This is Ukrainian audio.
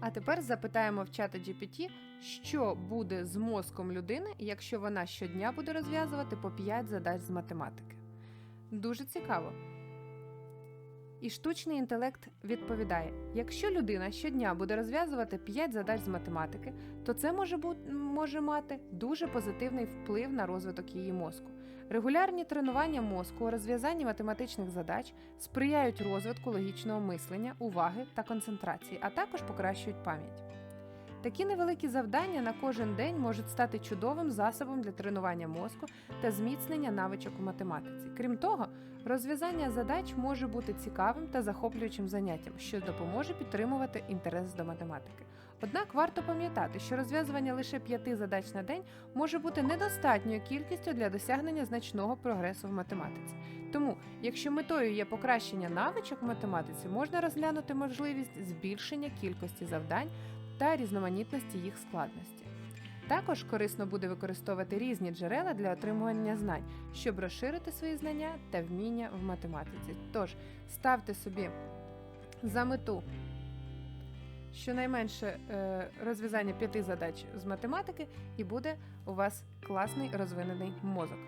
А тепер запитаємо в чата GPT, що буде з мозком людини, якщо вона щодня буде розв'язувати по 5 задач з математики. Дуже цікаво. І штучний інтелект відповідає: якщо людина щодня буде розв'язувати 5 задач з математики, то це може, бути може мати дуже позитивний вплив на розвиток її мозку. Регулярні тренування мозку у розв'язанні математичних задач сприяють розвитку логічного мислення, уваги та концентрації, а також покращують пам'ять. Такі невеликі завдання на кожен день можуть стати чудовим засобом для тренування мозку та зміцнення навичок у математиці. Крім того, розв'язання задач може бути цікавим та захоплюючим заняттям, що допоможе підтримувати інтерес до математики. Однак варто пам'ятати, що розв'язування лише п'яти задач на день може бути недостатньою кількістю для досягнення значного прогресу в математиці. Тому, якщо метою є покращення навичок в математиці, можна розглянути можливість збільшення кількості завдань та різноманітності їх складності. Також корисно буде використовувати різні джерела для отримування знань, щоб розширити свої знання та вміння в математиці. Тож ставте собі за мету щонайменше е, розв'язання п'яти задач з математики, і буде у вас класний розвинений мозок.